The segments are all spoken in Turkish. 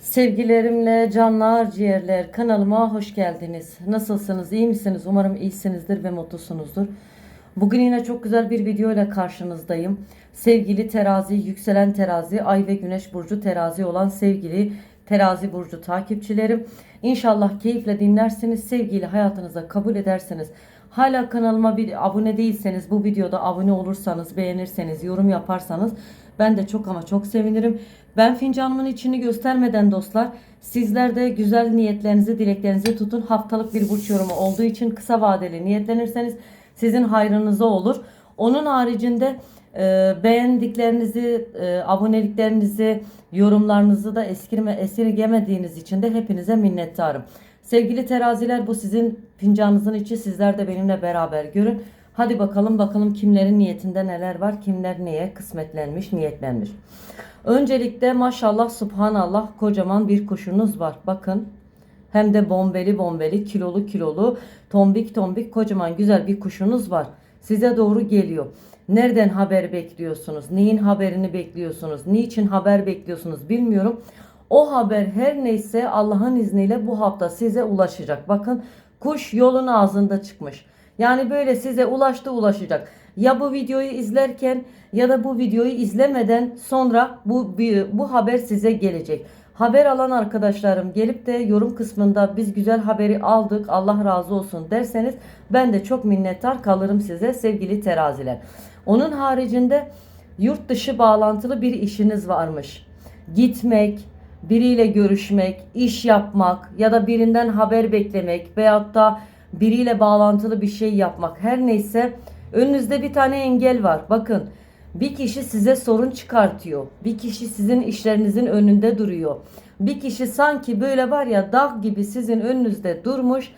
Sevgilerimle canlar, ciğerler kanalıma hoş geldiniz. Nasılsınız? iyi misiniz? Umarım iyisinizdir ve mutlusunuzdur. Bugün yine çok güzel bir video ile karşınızdayım. Sevgili terazi, yükselen terazi, ay ve güneş burcu terazi olan sevgili terazi burcu takipçilerim. İnşallah keyifle dinlersiniz, sevgiyle hayatınıza kabul edersiniz. Hala kanalıma bir abone değilseniz bu videoda abone olursanız, beğenirseniz, yorum yaparsanız ben de çok ama çok sevinirim. Ben fincanımın içini göstermeden dostlar sizler de güzel niyetlerinizi, dileklerinizi tutun. Haftalık bir burç yorumu olduğu için kısa vadeli niyetlenirseniz sizin hayrınıza olur. Onun haricinde e, beğendiklerinizi, e, aboneliklerinizi, yorumlarınızı da eskirme, esirgemediğiniz için de hepinize minnettarım. Sevgili teraziler bu sizin fincanınızın içi sizler de benimle beraber görün. Hadi bakalım bakalım kimlerin niyetinde neler var, kimler neye kısmetlenmiş, niyetlenmiş. Öncelikle maşallah subhanallah kocaman bir kuşunuz var. Bakın hem de bombeli bombeli, kilolu kilolu, tombik tombik kocaman güzel bir kuşunuz var. Size doğru geliyor. Nereden haber bekliyorsunuz? Neyin haberini bekliyorsunuz? Niçin haber bekliyorsunuz bilmiyorum. O haber her neyse Allah'ın izniyle bu hafta size ulaşacak. Bakın kuş yolun ağzında çıkmış. Yani böyle size ulaştı ulaşacak. Ya bu videoyu izlerken ya da bu videoyu izlemeden sonra bu bu haber size gelecek. Haber alan arkadaşlarım gelip de yorum kısmında biz güzel haberi aldık Allah razı olsun derseniz ben de çok minnettar kalırım size sevgili teraziler. Onun haricinde yurt dışı bağlantılı bir işiniz varmış. Gitmek, biriyle görüşmek, iş yapmak ya da birinden haber beklemek veyahut da biriyle bağlantılı bir şey yapmak her neyse önünüzde bir tane engel var. Bakın bir kişi size sorun çıkartıyor. Bir kişi sizin işlerinizin önünde duruyor. Bir kişi sanki böyle var ya dağ gibi sizin önünüzde durmuş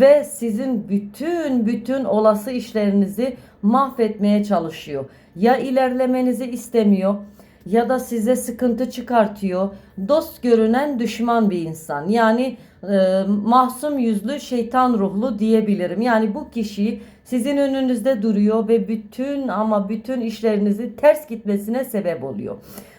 ve sizin bütün bütün olası işlerinizi mahvetmeye çalışıyor. Ya ilerlemenizi istemiyor ya da size sıkıntı çıkartıyor. Dost görünen düşman bir insan. Yani e, mahsum yüzlü şeytan ruhlu diyebilirim. Yani bu kişi sizin önünüzde duruyor ve bütün ama bütün işlerinizi ters gitmesine sebep oluyor.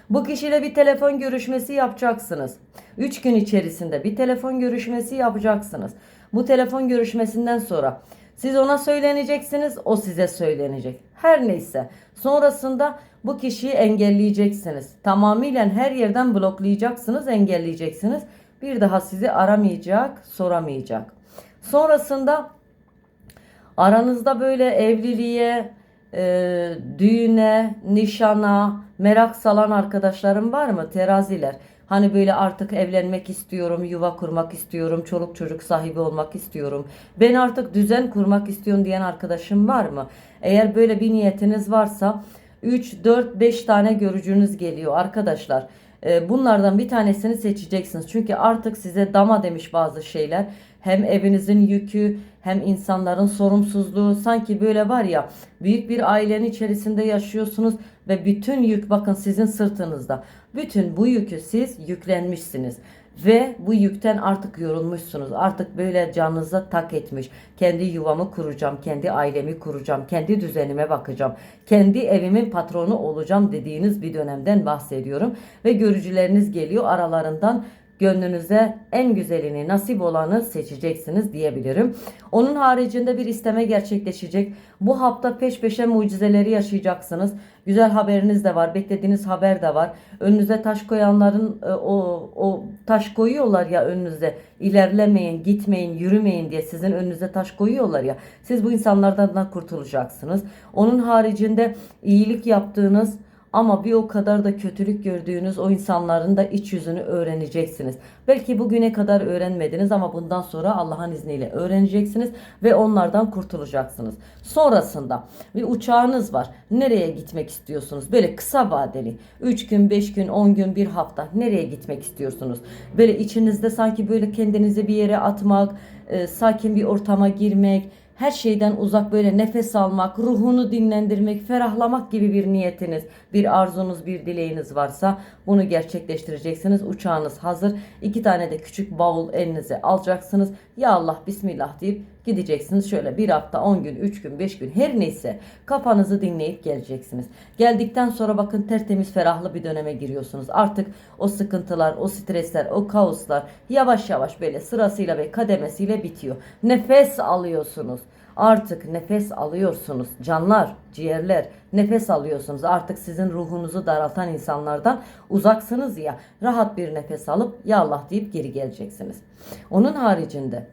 Bu kişiyle bir telefon görüşmesi yapacaksınız. 3 gün içerisinde bir telefon görüşmesi yapacaksınız. Bu telefon görüşmesinden sonra siz ona söyleneceksiniz, o size söylenecek. Her neyse. Sonrasında bu kişiyi engelleyeceksiniz. Tamamıyla her yerden bloklayacaksınız, engelleyeceksiniz. Bir daha sizi aramayacak, soramayacak. Sonrasında aranızda böyle evliliğe, e, düğüne, nişana merak salan arkadaşlarım var mı? Teraziler. Hani böyle artık evlenmek istiyorum, yuva kurmak istiyorum, çoluk çocuk sahibi olmak istiyorum. Ben artık düzen kurmak istiyorum diyen arkadaşım var mı? Eğer böyle bir niyetiniz varsa 3, 4, 5 tane görücünüz geliyor arkadaşlar. Ee, bunlardan bir tanesini seçeceksiniz. Çünkü artık size dama demiş bazı şeyler. Hem evinizin yükü hem insanların sorumsuzluğu sanki böyle var ya büyük bir ailenin içerisinde yaşıyorsunuz ve bütün yük bakın sizin sırtınızda. Bütün bu yükü siz yüklenmişsiniz ve bu yükten artık yorulmuşsunuz. Artık böyle canınıza tak etmiş. Kendi yuvamı kuracağım, kendi ailemi kuracağım, kendi düzenime bakacağım. Kendi evimin patronu olacağım dediğiniz bir dönemden bahsediyorum ve görücüleriniz geliyor aralarından gönlünüze en güzelini nasip olanı seçeceksiniz diyebilirim. Onun haricinde bir isteme gerçekleşecek. Bu hafta peş peşe mucizeleri yaşayacaksınız. Güzel haberiniz de var. Beklediğiniz haber de var. Önünüze taş koyanların e, o, o taş koyuyorlar ya önünüze. İlerlemeyin, gitmeyin, yürümeyin diye sizin önünüze taş koyuyorlar ya. Siz bu insanlardan da kurtulacaksınız. Onun haricinde iyilik yaptığınız ama bir o kadar da kötülük gördüğünüz o insanların da iç yüzünü öğreneceksiniz. Belki bugüne kadar öğrenmediniz ama bundan sonra Allah'ın izniyle öğreneceksiniz ve onlardan kurtulacaksınız. Sonrasında bir uçağınız var. Nereye gitmek istiyorsunuz? Böyle kısa vadeli. 3 gün, 5 gün, 10 gün, bir hafta. Nereye gitmek istiyorsunuz? Böyle içinizde sanki böyle kendinizi bir yere atmak, e, sakin bir ortama girmek, her şeyden uzak böyle nefes almak, ruhunu dinlendirmek, ferahlamak gibi bir niyetiniz, bir arzunuz, bir dileğiniz varsa bunu gerçekleştireceksiniz. Uçağınız hazır. İki tane de küçük bavul elinize alacaksınız. Ya Allah Bismillah deyip Gideceksiniz şöyle bir hafta, 10 gün, 3 gün, 5 gün her neyse kafanızı dinleyip geleceksiniz. Geldikten sonra bakın tertemiz ferahlı bir döneme giriyorsunuz. Artık o sıkıntılar, o stresler, o kaoslar yavaş yavaş böyle sırasıyla ve kademesiyle bitiyor. Nefes alıyorsunuz. Artık nefes alıyorsunuz. Canlar, ciğerler nefes alıyorsunuz. Artık sizin ruhunuzu daraltan insanlardan uzaksınız ya. Rahat bir nefes alıp ya Allah deyip geri geleceksiniz. Onun haricinde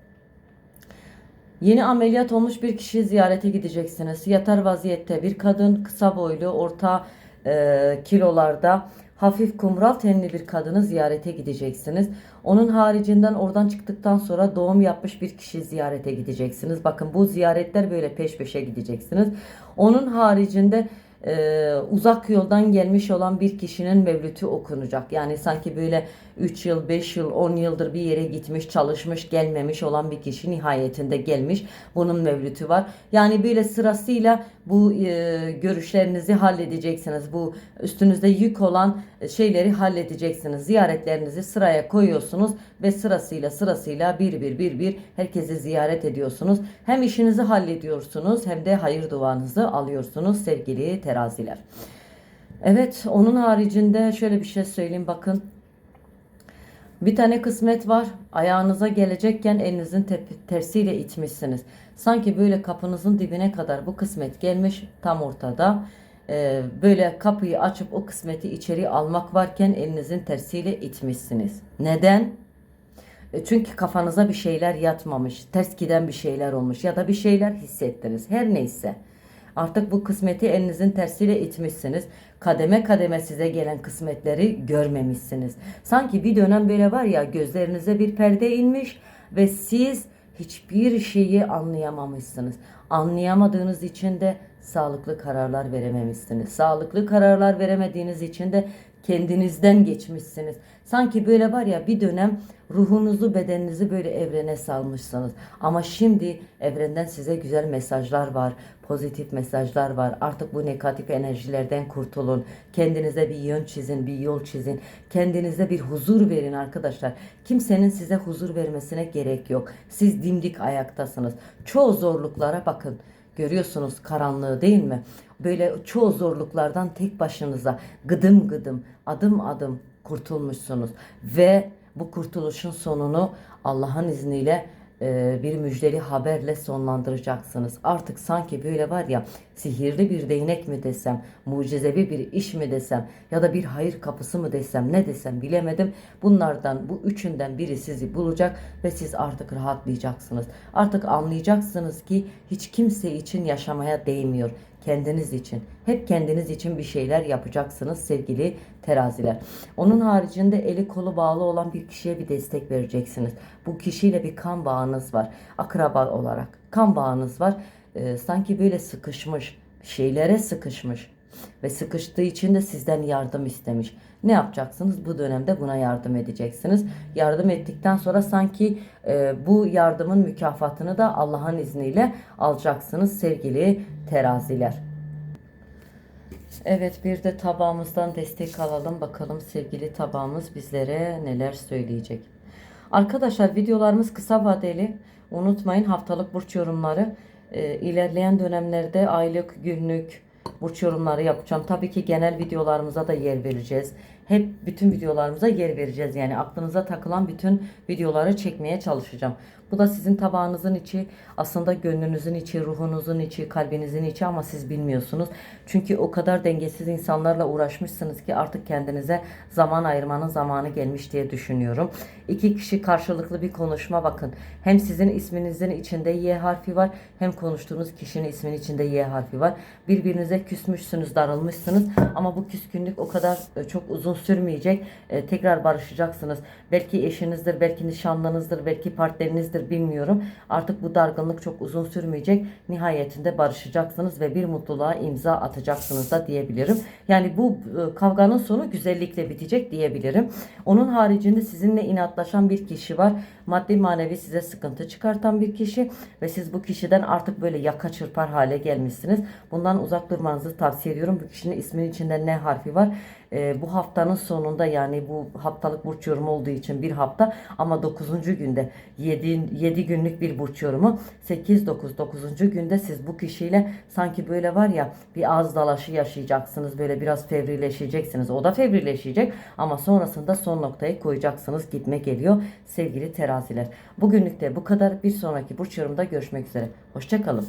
Yeni ameliyat olmuş bir kişiyi ziyarete gideceksiniz. Yatar vaziyette bir kadın, kısa boylu, orta e, kilolarda, hafif kumral tenli bir kadını ziyarete gideceksiniz. Onun haricinden oradan çıktıktan sonra doğum yapmış bir kişi ziyarete gideceksiniz. Bakın bu ziyaretler böyle peş peşe gideceksiniz. Onun haricinde e, uzak yoldan gelmiş olan bir kişinin mevlütü okunacak. Yani sanki böyle 3 yıl, 5 yıl, 10 yıldır bir yere gitmiş, çalışmış, gelmemiş olan bir kişi nihayetinde gelmiş. Bunun mevlütü var. Yani böyle sırasıyla bu e, görüşlerinizi halledeceksiniz. Bu üstünüzde yük olan şeyleri halledeceksiniz. Ziyaretlerinizi sıraya koyuyorsunuz ve sırasıyla sırasıyla bir bir bir bir herkesi ziyaret ediyorsunuz. Hem işinizi hallediyorsunuz hem de hayır duanızı alıyorsunuz sevgili teraziler. Evet onun haricinde şöyle bir şey söyleyeyim bakın. Bir tane kısmet var. Ayağınıza gelecekken elinizin tep- tersiyle itmişsiniz. Sanki böyle kapınızın dibine kadar bu kısmet gelmiş tam ortada. Ee, böyle kapıyı açıp o kısmeti içeri almak varken elinizin tersiyle itmişsiniz. Neden? E, Çünkü kafanıza bir şeyler yatmamış, ters giden bir şeyler olmuş ya da bir şeyler hissettiniz. Her neyse. Artık bu kısmeti elinizin tersiyle itmişsiniz. Kademe kademe size gelen kısmetleri görmemişsiniz. Sanki bir dönem böyle var ya gözlerinize bir perde inmiş ve siz hiçbir şeyi anlayamamışsınız. Anlayamadığınız için de sağlıklı kararlar verememişsiniz. Sağlıklı kararlar veremediğiniz için de kendinizden geçmişsiniz. Sanki böyle var ya bir dönem ruhunuzu bedeninizi böyle evrene salmışsınız. Ama şimdi evrenden size güzel mesajlar var. Pozitif mesajlar var. Artık bu negatif enerjilerden kurtulun. Kendinize bir yön çizin, bir yol çizin. Kendinize bir huzur verin arkadaşlar. Kimsenin size huzur vermesine gerek yok. Siz dimdik ayaktasınız. Çoğu zorluklara bakın. Görüyorsunuz karanlığı değil mi? Böyle çoğu zorluklardan tek başınıza gıdım gıdım, adım adım kurtulmuşsunuz. Ve bu kurtuluşun sonunu Allah'ın izniyle e, bir müjdeli haberle sonlandıracaksınız. Artık sanki böyle var ya sihirli bir değnek mi desem, mucizevi bir iş mi desem ya da bir hayır kapısı mı desem ne desem bilemedim. Bunlardan bu üçünden biri sizi bulacak ve siz artık rahatlayacaksınız. Artık anlayacaksınız ki hiç kimse için yaşamaya değmiyor kendiniz için. Hep kendiniz için bir şeyler yapacaksınız sevgili teraziler. Onun haricinde eli kolu bağlı olan bir kişiye bir destek vereceksiniz. Bu kişiyle bir kan bağınız var. Akraba olarak kan bağınız var. Ee, sanki böyle sıkışmış, şeylere sıkışmış ve sıkıştığı için de sizden yardım istemiş. Ne yapacaksınız? Bu dönemde buna yardım edeceksiniz. Yardım ettikten sonra sanki e, bu yardımın mükafatını da Allah'ın izniyle alacaksınız sevgili teraziler. Evet bir de tabağımızdan destek alalım. Bakalım sevgili tabağımız bizlere neler söyleyecek. Arkadaşlar videolarımız kısa vadeli. Unutmayın haftalık burç yorumları. e, ilerleyen dönemlerde aylık, günlük burç yorumları yapacağım. Tabii ki genel videolarımıza da yer vereceğiz. Hep bütün videolarımıza yer vereceğiz. Yani aklınıza takılan bütün videoları çekmeye çalışacağım. Bu da sizin tabağınızın içi, aslında gönlünüzün içi, ruhunuzun içi, kalbinizin içi ama siz bilmiyorsunuz. Çünkü o kadar dengesiz insanlarla uğraşmışsınız ki artık kendinize zaman ayırmanın zamanı gelmiş diye düşünüyorum. İki kişi karşılıklı bir konuşma bakın. Hem sizin isminizin içinde Y harfi var, hem konuştuğunuz kişinin isminin içinde Y harfi var. Birbirinize küsmüşsünüz, darılmışsınız ama bu küskünlük o kadar e, çok uzun sürmeyecek. E, tekrar barışacaksınız. Belki eşinizdir, belki nişanlınızdır, belki partnerinizdir bilmiyorum. Artık bu dargınlık çok uzun sürmeyecek. Nihayetinde barışacaksınız ve bir mutluluğa imza atacaksınız da diyebilirim. Yani bu e, kavganın sonu güzellikle bitecek diyebilirim. Onun haricinde sizinle inatlaşan bir kişi var. Maddi manevi size sıkıntı çıkartan bir kişi ve siz bu kişiden artık böyle yaka çırpar hale gelmişsiniz. Bundan uzak durmanızı tavsiye ediyorum. Bu kişinin isminin içinde ne harfi var? E, bu haftanın sonunda yani bu haftalık burç yorumu olduğu için bir hafta ama 9. günde 7, 7 günlük bir burç yorumu 8 9 9. günde siz bu kişiyle sanki böyle var ya bir ağız dalaşı yaşayacaksınız böyle biraz fevrileşeceksiniz o da fevrileşecek ama sonrasında son noktayı koyacaksınız gitme geliyor sevgili teraziler bugünlük de bu kadar bir sonraki burç yorumda görüşmek üzere hoşçakalın